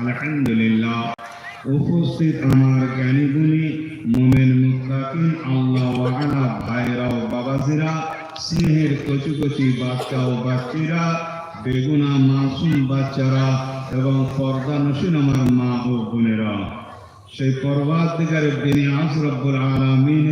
আলহামদুলিল্লাহ। উপস্থিত আমার জ্ঞানী গুণী, মোমেন মুত্তাকিন, আল্লাহ বাবাজিরা কচি কচি বাচ্চা ও বাচ্চিরা, বেগুনা মাসুম বাচ্চারা এবং পর্দা নসীন আমার মা ও বোনেরা। সেই পর্বাত দিগারের দিনে আজ রব্বুল আলমিনের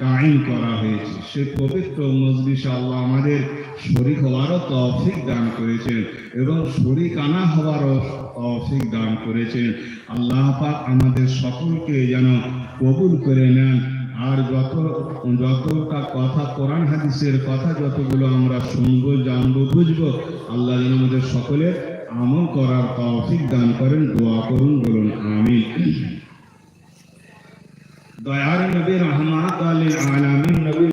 কায়েম করা হয়েছে। সে পবিত্র মজলিস আল্লাহ আমাদের শরিক হওয়ারও তৌফিক দান করেছেন এবং শরিক আনা হওয়ারও তৌফিক দান করেছেন। আল্লাহ পাক আমাদের সকলকে যেন কবুল করে নেন। আর যত যতটা কথা কোরআন হাদিসের কথা যতগুলো আমরা শুনব, জানব, বুঝব, আল্লাহ যেন আমাদের সকলের আমল করার তৌফিক দান করেন, দোয়া করুন, বলুন আমি দয়ার নবী রহমাত uh,